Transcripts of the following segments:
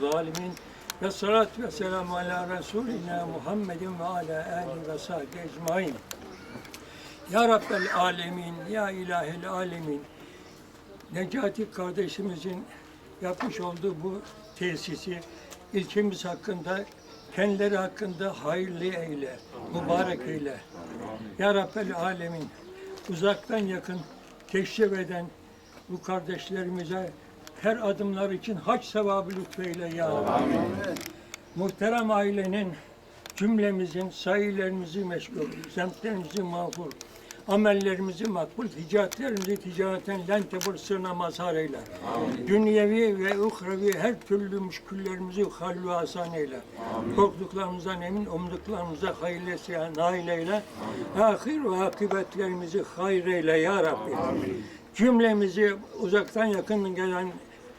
zalimin ve salatu ve selamu ala Resulina Muhammedin ve ala alihi ve sahbihi ecmain. Ya Rabbel Alemin, Ya İlahel Alemin, Necati kardeşimizin yapmış olduğu bu tesisi ilçemiz hakkında, kendileri hakkında hayırlı eyle, mübarek eyle. Ya Rabbel Alemin, uzaktan yakın teşrif eden bu kardeşlerimize her adımlar için hac sevabı lütfeyle ya Rabbi. Muhterem ailenin cümlemizin sayılarımızı meşgul, semtlerimizi mağfur, amellerimizi makbul, ticaretlerimizi ticareten len tebur sırna mazhar eyle. Dünyevi ve uhrevi her türlü müşküllerimizi hallu asan eyle. Korktuklarımızdan emin, umduklarımıza hayırlı nail eyle. Ahir ve akıbetlerimizi hayır eyle ya Rabbi. Cümlemizi uzaktan yakın gelen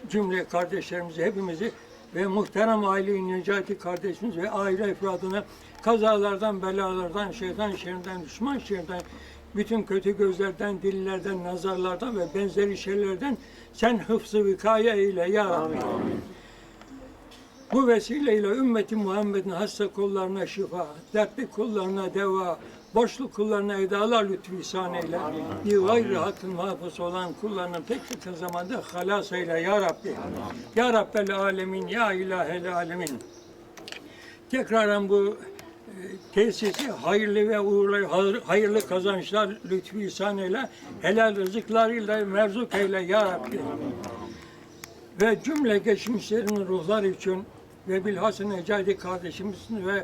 cümle kardeşlerimizi hepimizi ve muhterem aile-i Necati kardeşimiz ve aile efradına kazalardan, belalardan, şeytan şerrinden, düşman şerrinden, bütün kötü gözlerden, dillerden, nazarlardan ve benzeri şeylerden sen hıfzı vikaye eyle ya Rabbi. Bu vesileyle ümmeti Muhammed'in hasta kullarına şifa, dertli kullarına deva, boşluk kullarına edalar lütfü ihsan eyle. Bir gayrı hakkın muhafız olan kullarının pek yakın zamanda halas eyle ya Rabbi. Ya Rabbel alemin, ya ilahel alemin. Tekraren bu tesisi hayırlı ve uğurlu, hayır- hayırlı kazançlar lütfü ihsan eyle. Helal rızıklarıyla merzuk eyle ya Rabbi ve cümle geçmişlerin ruhları için ve bilhassa Necati kardeşimizin ve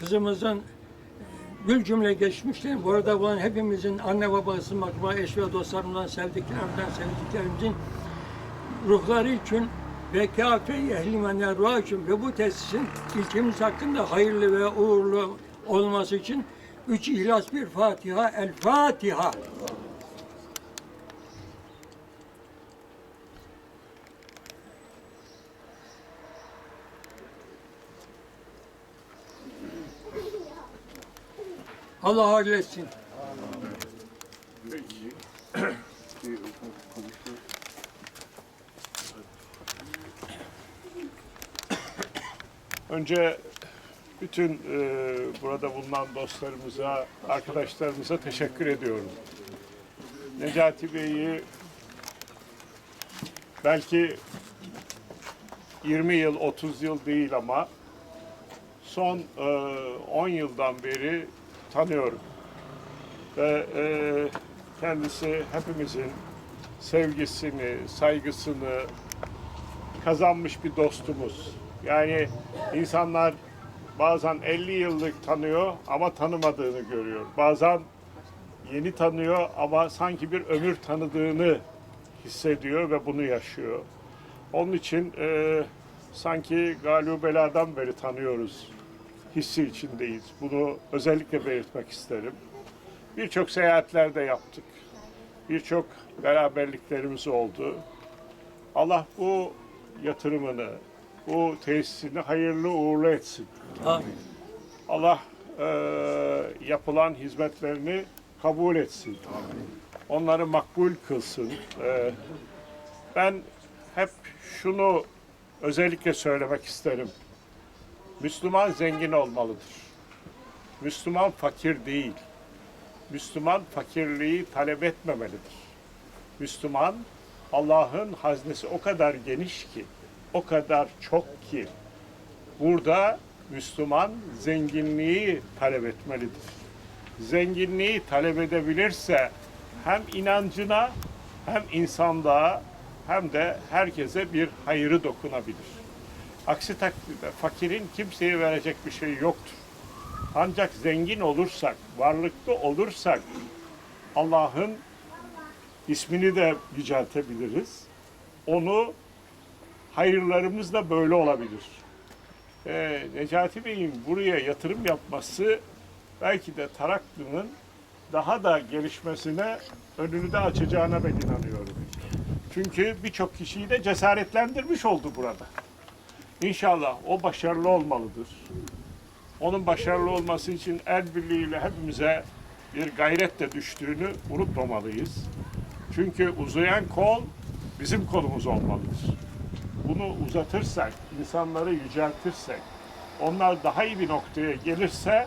kızımızın e, bir cümle geçmişlerin burada bulunan hepimizin anne babası, akraba, eş ve dostlarımızdan, sevdiklerimizden, sevdiklerimizin ruhları için ve kâfe-i ehli men için ve bu tesisin ilkemiz hakkında hayırlı ve uğurlu olması için üç ihlas bir Fatiha, El Fatiha. Allah hayırlı etsin. Önce bütün e, burada bulunan dostlarımıza, arkadaşlarımıza teşekkür ediyorum. Necati Bey'i belki 20 yıl, 30 yıl değil ama son e, 10 yıldan beri tanıyorum. Ve e, kendisi hepimizin sevgisini, saygısını, kazanmış bir dostumuz. Yani insanlar bazen 50 yıllık tanıyor ama tanımadığını görüyor. Bazen yeni tanıyor ama sanki bir ömür tanıdığını hissediyor ve bunu yaşıyor. Onun için e, sanki Galip Bela'dan beri tanıyoruz hissi içindeyiz. Bunu özellikle belirtmek isterim. Birçok seyahatler de yaptık. Birçok beraberliklerimiz oldu. Allah bu yatırımını, bu tesisini hayırlı uğurlu etsin. Amin. Allah e, yapılan hizmetlerini kabul etsin. Onları makbul kılsın. E, ben hep şunu özellikle söylemek isterim. Müslüman zengin olmalıdır. Müslüman fakir değil. Müslüman fakirliği talep etmemelidir. Müslüman Allah'ın haznesi o kadar geniş ki, o kadar çok ki burada Müslüman zenginliği talep etmelidir. Zenginliği talep edebilirse hem inancına hem insanlığa hem de herkese bir hayırı dokunabilir. Aksi takdirde fakirin kimseye verecek bir şey yoktur. Ancak zengin olursak, varlıklı olursak Allah'ın ismini de yüceltebiliriz. Onu hayırlarımız da böyle olabilir. Ee, Necati Bey'in buraya yatırım yapması belki de Taraklı'nın daha da gelişmesine önünü de açacağına ben inanıyorum. Çünkü birçok kişiyi de cesaretlendirmiş oldu burada. İnşallah o başarılı olmalıdır. Onun başarılı olması için el birliğiyle hepimize bir gayret de düştüğünü unutmamalıyız. Çünkü uzayan kol bizim kolumuz olmalıdır. Bunu uzatırsak, insanları yüceltirsek, onlar daha iyi bir noktaya gelirse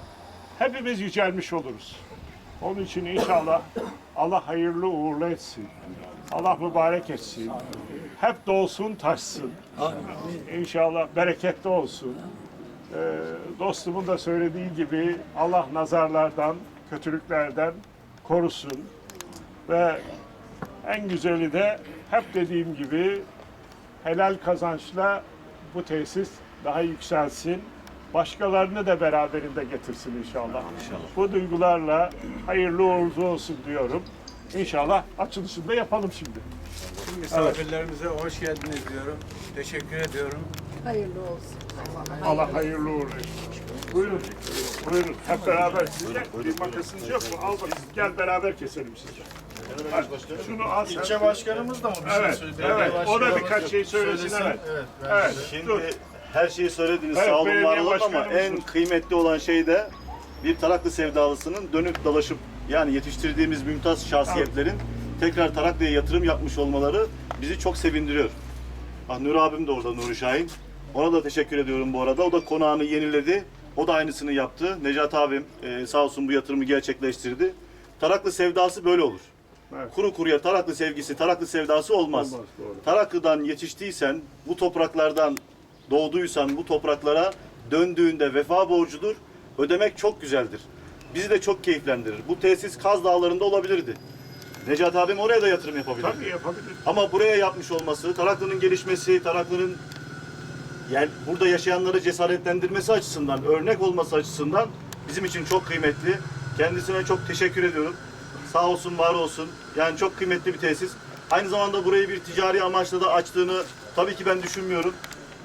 hepimiz yücelmiş oluruz. Onun için inşallah Allah hayırlı uğurlu etsin. Allah mübarek etsin. Hep dolsun taşsın. İnşallah bereketli olsun. Ee, dostumun da söylediği gibi Allah nazarlardan, kötülüklerden korusun. Ve en güzeli de hep dediğim gibi helal kazançla bu tesis daha yükselsin. Başkalarını da beraberinde getirsin inşallah. Bu duygularla hayırlı uğurlu olsun diyorum. İnşallah açılışını da yapalım şimdi. Misafirlerimize hoş geldiniz diyorum. Teşekkür ediyorum. Hayırlı olsun. Allah hayırlı uğurlu. Buyurun. Buyurun. Hep beraber size bir makasınız yok mu? Al bakayım. Gel beraber keselim sizce. Hadi, Şunu al sen. İlçe başkanımız da mı bir Evet, şey söyledi? evet. Belediye O da başkanı birkaç şey söylesin, söylesin. evet. evet. ben- Evet, Şimdi dur. her şeyi söylediniz Evet, sağ olun belediye var olun ama başkanımız en kıymetli olan şey de bir Taraklı sevdalısının dönüp dolaşıp yani yetiştirdiğimiz mümtaz şahsiyetlerin tekrar Taraklı'ya yatırım yapmış olmaları bizi çok sevindiriyor. Ah Nur abim de orada Nuri Şahin. Ona da teşekkür ediyorum bu arada. O da konağını yeniledi. O da aynısını yaptı. Necat abim e, sağ olsun bu yatırımı gerçekleştirdi. Taraklı sevdası böyle olur. Evet. Kuru kuruya Taraklı sevgisi, Taraklı sevdası olmaz. Olmaz, doğru. Taraklı'dan yetiştiysen, bu topraklardan doğduysan, bu topraklara döndüğünde vefa borcudur. Ödemek çok güzeldir. Bizi de çok keyiflendirir. Bu tesis Kaz Dağları'nda olabilirdi. Necat abim oraya da yatırım yapabilirdi. Tabii yapabilir. Ama buraya yapmış olması, Taraklı'nın gelişmesi, Taraklı'nın yani burada yaşayanları cesaretlendirmesi açısından, örnek olması açısından bizim için çok kıymetli. Kendisine çok teşekkür ediyorum. Sağ olsun, var olsun. Yani çok kıymetli bir tesis. Aynı zamanda burayı bir ticari amaçla da açtığını tabii ki ben düşünmüyorum.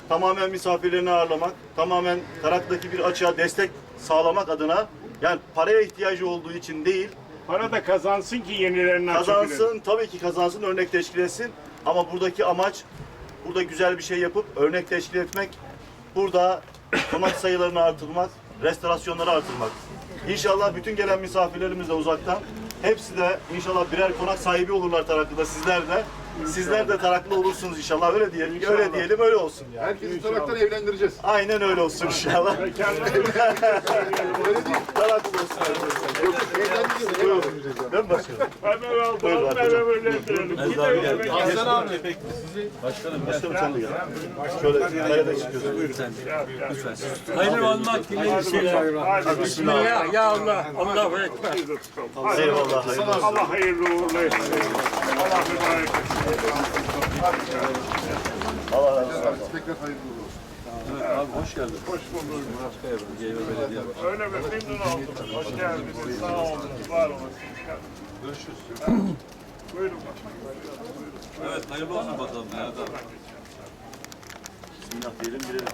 Tamamen misafirlerini ağırlamak, tamamen Taraklı'daki bir açığa destek sağlamak adına yani paraya ihtiyacı olduğu için değil, Para da kazansın ki yenilerini. Kazansın, tabii ki kazansın, örnek teşkil etsin. Ama buradaki amaç, burada güzel bir şey yapıp örnek teşkil etmek, burada konak sayılarını artırmak, restorasyonları artırmak. İnşallah bütün gelen misafirlerimiz de uzaktan, hepsi de inşallah birer konak sahibi olurlar Taraklı'da, sizler de. Sizler de Taraklı olursunuz inşallah, öyle diyelim, İnşallah. öyle diyelim, öyle olsun. Herkesi taraktan evlendireceğiz. Aynen öyle olsun inşallah. Kendini Taraklı olsun. Ben başkanım. hemen aldım, hemen. Gidelim. Hasan abi. Başkanım sen de gel. Şöyle kayada çıkıyorsun. Buyurun. Hayırlı olmak dileğiyle. Hadi Bismillah. Ya Allah. Allahu Ekber. Eyvallah. Allah hayırlı uğurlu etsin. Allah mübarek. Allah razı olsun. Tekrar hayırlı olsun. Hoş bulduk. Öyle mi? Memnun oldum. Hoş geldiniz. Sağ olun. Var olun. Görüşürüz. Buyurun bakalım. Evet, hayırlı olsun bakalım. Da. Bismillah diyelim girelim.